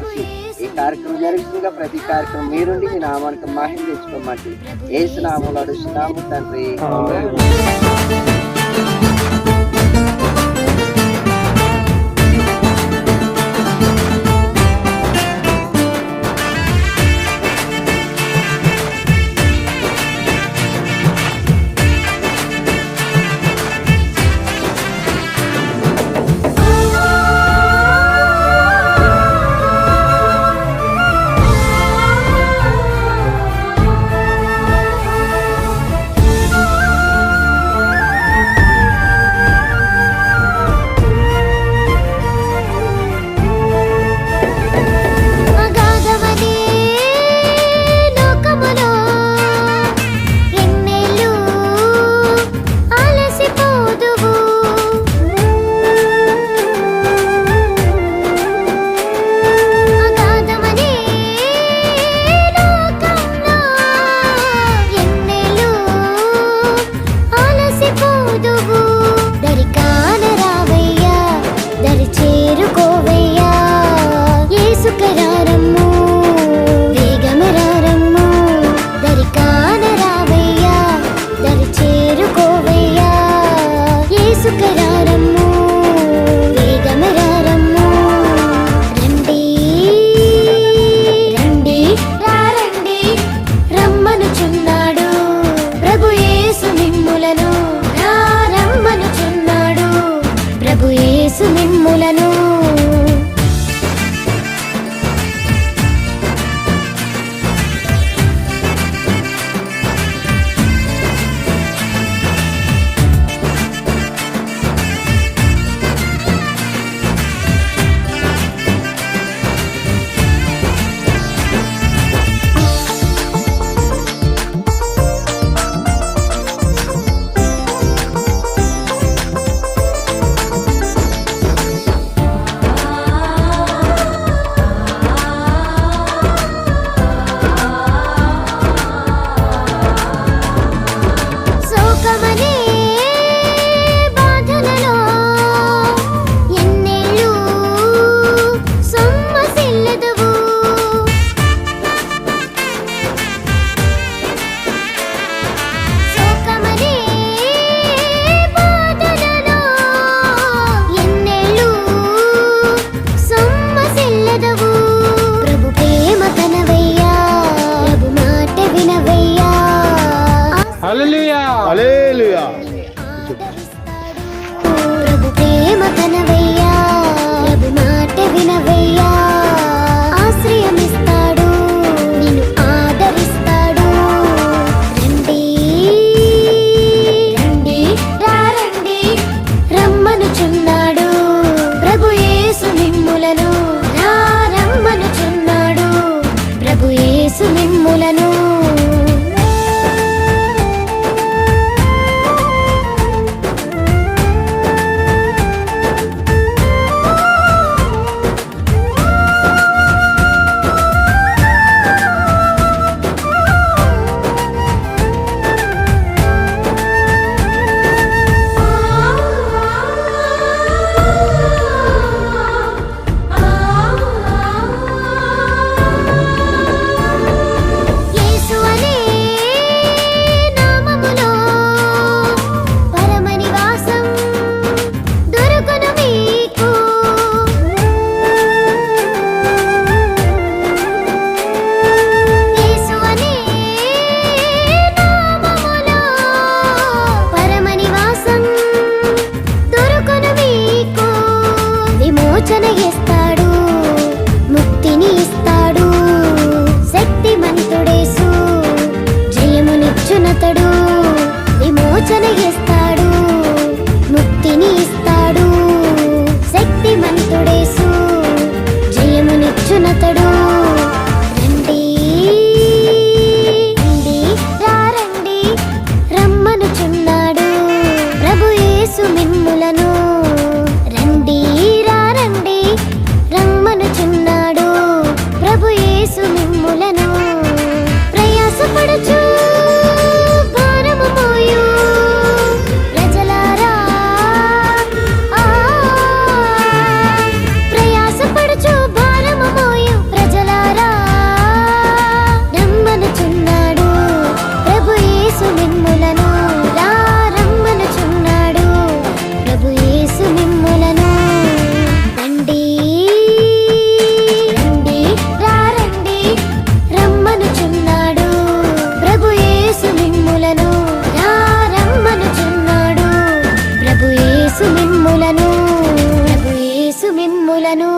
గారికి ఈ కార్యక్రమం జరుగుతుందిగా ప్రతి కార్యక్రమం మీరుండి మీ నామానికి మహిళ తెచ్చుకోమండి. ఏసు నామంలో అడుగుతున్నాము తండ్రి మిమ్ములను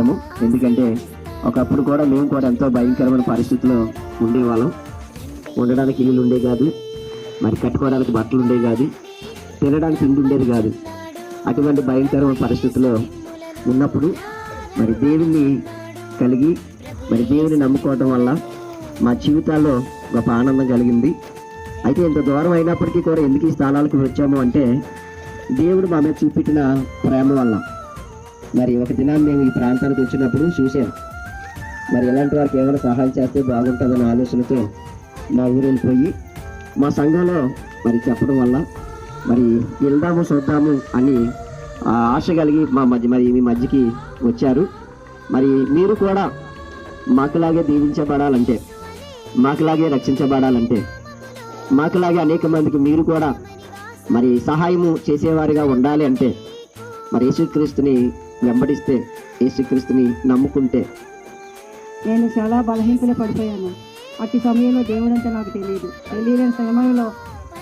వచ్చాము ఎందుకంటే ఒకప్పుడు కూడా మేము కూడా ఎంతో భయంకరమైన పరిస్థితిలో ఉండేవాళ్ళం. ఉండడానికి ఇల్లు ఉండే కాదు మరి కట్టుకోవడానికి బట్టలు ఉండే కాదు తినడానికి తిండి ఉండేది కాదు. అటువంటి భయంకరమైన పరిస్థితుల్లో ఉన్నప్పుడు మరి దేవుణ్ణి కలిగి మరి దేవుని నమ్ముకోవటం వల్ల మా జీవితాల్లో గొప్ప ఆనందం కలిగింది. అయితే ఇంత దూరం అయినప్పటికీ కూడా ఎందుకు ఈ స్థానాలకు వచ్చాము అంటే దేవుడు మా మీద చూపెట్టిన ప్రేమ వల్ల. మరి ఒక దినాన్ని మేము ఈ ప్రాంతానికి వచ్చినప్పుడు చూశాను. మరి ఇలాంటి వారికి ఏమైనా సహాయం చేస్తే బాగుంటుందన్న ఆలోచనతో మా ఊరు వెళ్ళిపోయి మా సంఘంలో మరి చెప్పడం వల్ల మరి వెళ్దాము చూద్దాము అని ఆశ కలిగి మా మధ్య మరి మీ మధ్యకి వచ్చారు. మరి మీరు కూడా మాకులాగే దీవించబడాలంటే మాకులాగే రక్షించబడాలంటే మాకులాగే అనేక మందికి మీరు కూడా మరి సహాయము చేసేవారిగా ఉండాలి అంటే మరి యేసుక్రీస్తుని వెంబడిస్తే యేసుక్రీస్తుని నమ్ముకుంటే. నేను చాలా బలహీనతలో పడిపోయాను. అట్టి సమయంలో దేవుడంతా నాకు తెలియదు. తెలియని సమయంలో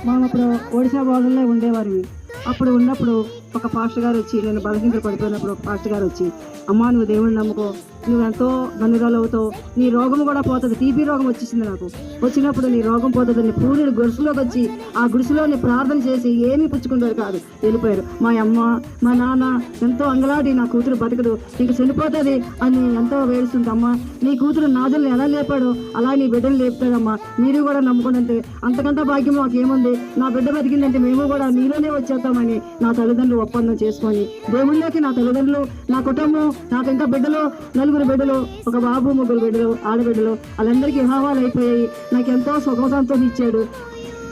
మనం అప్పుడు ఒడిశా బాగుల్లో ఉండేవారు అప్పుడు ఉన్నప్పుడు ఒక పాస్టర్ గారు వచ్చి నేను బలహీనతలు పడిపోయినప్పుడు ఒక పాస్టర్ గారు వచ్చి అమ్మా నువ్వు దేవుడిని నమ్ముకో. నువ్వు ఎంతో ధనురాలు అవుతావు నీ రోగం కూడా పోతుంది. టీబీ రోగం వచ్చేసింది నాకు. వచ్చినప్పుడు నీ రోగం పోతుంది. నీ పూర్ణుడు గుడిసెలోకి వచ్చి ఆ గుడిసెలో నీ ప్రార్థన చేసి ఏమీ పుచ్చుకుంటారు కాదు. వెళ్ళిపోయారు మా అమ్మ మా నాన్న ఎంతో అంగలాడి నా కూతురు బతకదు. నీకు చనిపోతుంది అని ఎంతో వేడుస్తుంది అమ్మ నీ కూతురు నాదుల్ని ఎలా లేపాడో అలా నీ బిడ్డను లేపుతాడమ్మా మీరు కూడా నమ్ముకుంటే అంతకంటే భాగ్యం మాకేముంది? నా బిడ్డ బతికిందంటే మేము కూడా నీలోనే వచ్చేస్తామని నా తల్లిదండ్రులు ఒప్పందం చేసుకొని దేవుళ్ళకి నా తల్లిదండ్రులు నా కుటుంబం నాకు ఇంకా బిడ్డలు నలుగురు బిడ్డలు ఒక బాబు ముగ్గురు బిడ్డలు ఆడబిడ్డలు వాళ్ళందరికీ వివాహాలు అయిపోయాయి. నాకు ఎంతో సుఖ సంతోషం ఇచ్చాడు.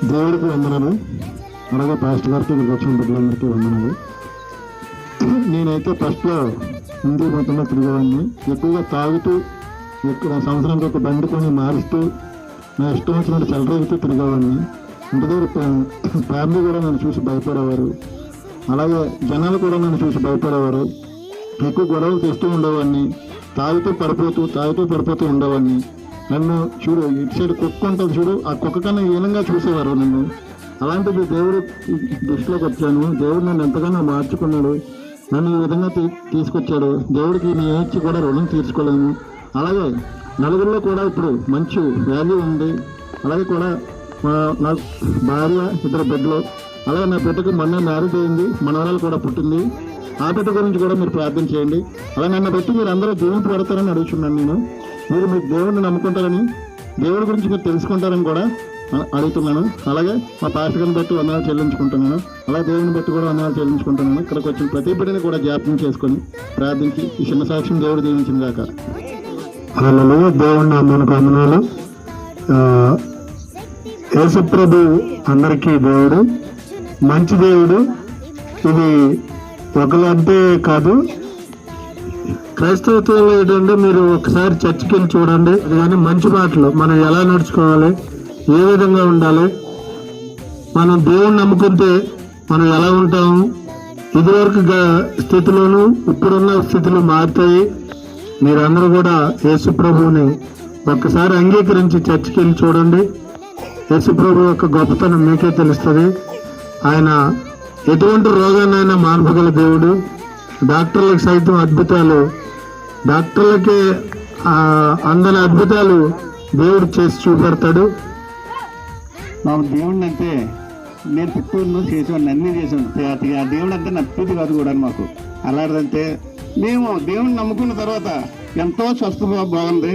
దేవుడికి వందనాలు. అలాగే పాస్టర్ గారికి ఇక్కడికి వచ్చిన బిడ్డలందరికీ వందనాలు. నేనైతే ఫస్ట్లో హిందూ మతంలో తిరిగేవాడిని ఎక్కువగా తాగుతూ ఎక్కువ సంవత్సరానికి ఒక బండి కొని మారుస్తూ నా ఇష్టం వచ్చినట్టు చెలరేగుతూ తిరిగేవాడిని ఇంటి దగ్గర ఫ్యామిలీ కూడా నన్ను చూసి భయపడేవారు. అలాగే జనాలు కూడా నన్ను చూసి భయపడేవారు. ఎక్కువ గొడవలు తెస్తూ ఉండేవాడిని. తాగుతూ పడిపోతూ తాగుతూ పడిపోతూ ఉండేవాడిని. నన్ను చూడు ఇటు సైడ్ కుక్క ఉంటుంది చూడు ఆ కుక్క కన్నా హీనంగా చూసేవారు నన్ను. అలాంటిది దేవుడు దృష్టిలోకి వచ్చాను. దేవుడు నన్ను ఎంతగానో మార్చుకున్నాడు. నన్ను ఈ విధంగా తీ తీసుకొచ్చాడు. దేవుడికి నీ ఇచ్చి కూడా రుణం తీర్చుకోలేము అలాగే నలుగురిలో కూడా ఇప్పుడు మంచి వాల్యూ ఉంది. అలాగే కూడా మా నా భార్య ఇద్దరు బిడ్డలు. అలాగే నా బిడ్డకు మొన్న మ్యారేజ్ అయింది. మనవరాలు కూడా పుట్టింది. ఆ బిడ్డ గురించి కూడా మీరు ప్రార్థన చేయండి. అలా నన్ను బట్టి మీరు అందరూ జీవింపు పడతారని అడుగుతున్నాను నేను. మీరు మీ దేవుడిని నమ్ముకుంటారని దేవుడి గురించి మీరు తెలుసుకుంటారని కూడా అడుగుతున్నాను. అలాగే మా పాస్టర్ని బట్టి వందనాలు చెల్లించుకుంటున్నాను. అలాగే దేవుని బట్టి కూడా వందనాలు చెల్లించుకుంటున్నాను. ఇక్కడికి వచ్చిన ప్రతి బిడ్డని కూడా జ్ఞాపకం చేసుకొని ప్రార్థించి ఈ చిన్న సాక్ష్యం దేవుడు దీవించిన కాక అలా దేవుడి నామానికి వందనాలు. యేసుప్రభు అందరికీ దేవుడు. మంచి దేవుడు. ఇది ఒకలంటే కాదు. క్రైస్తవత్వంలో ఏంటంటే మీరు ఒకసారి చర్చికి వెళ్ళి చూడండి. అది కానీ మంచి మాటలు. మనం ఎలా నడుచుకోవాలి? ఏ విధంగా ఉండాలి? మనం దేవుణ్ణి నమ్ముకుంటే మనం ఎలా ఉంటాము? ఇదివరకు స్థితిలోను ఇప్పుడున్న స్థితిలో మారుతాయి. మీరందరూ కూడా యేసు ప్రభువుని ఒక్కసారి అంగీకరించి చర్చికి వెళ్ళి చూడండి. యేసు ప్రభు యొక్క గొప్పతనం మీకే తెలుస్తుంది. ఆయన ఎటువంటి రోగాన్నైనా మార్పగల దేవుడు డాక్టర్లకు సైతం అద్భుతాలు. డాక్టర్లకే అందని అద్భుతాలు దేవుడు చేసి చూపెడతాడు. మా దేవుడిని అంటే నేను పుట్టూరును చేసేవాడిని అన్నీ చేసాను ఆ దేవుడు అంటే నచ్చేది కాదు కూడా మాకు. అలాంటిదంటే మేము దేవుడిని నమ్ముకున్న తర్వాత ఎంతో స్వస్థ బాగుంది